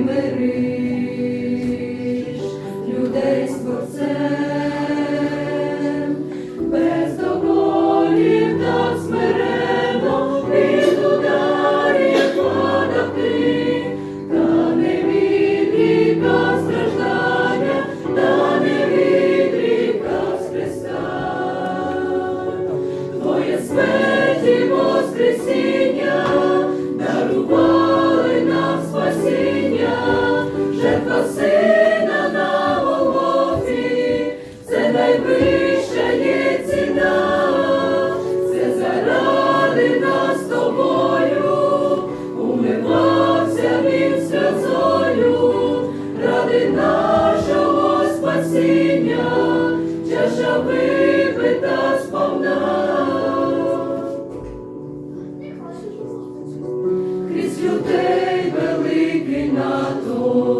мириш людей з борцем, без доколів та смирено від подати, та не відріка страждання, та не відріка з твоє смерті воскресіння. найвища є ціна, це заради нас тобою, умивався він сльозою, ради нашого спасіння, чаша випита сповна. Крізь людей великий натовп,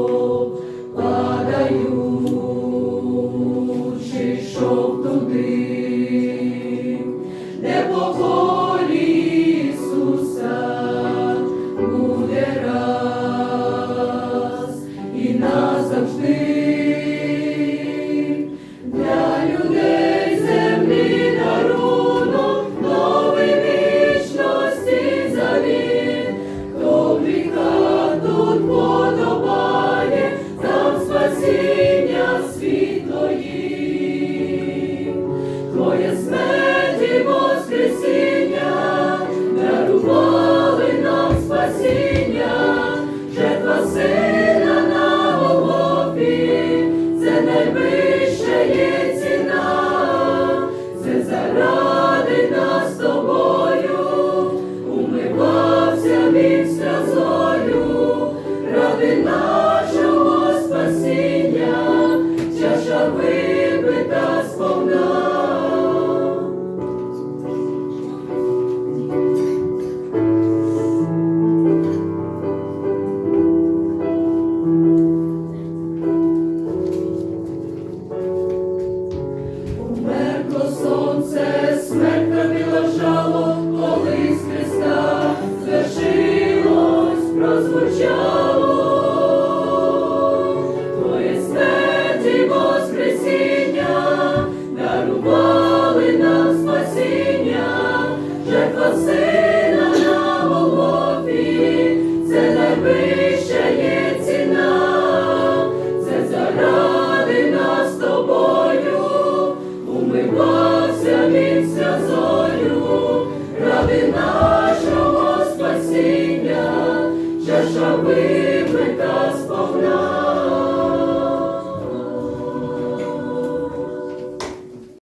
сина на Голгофі, це найвища є це заради нас тобою, умивався він сльозою, прозвучало. Твоє смерті воскресіння дарували нам спасіння, жертва сина нашого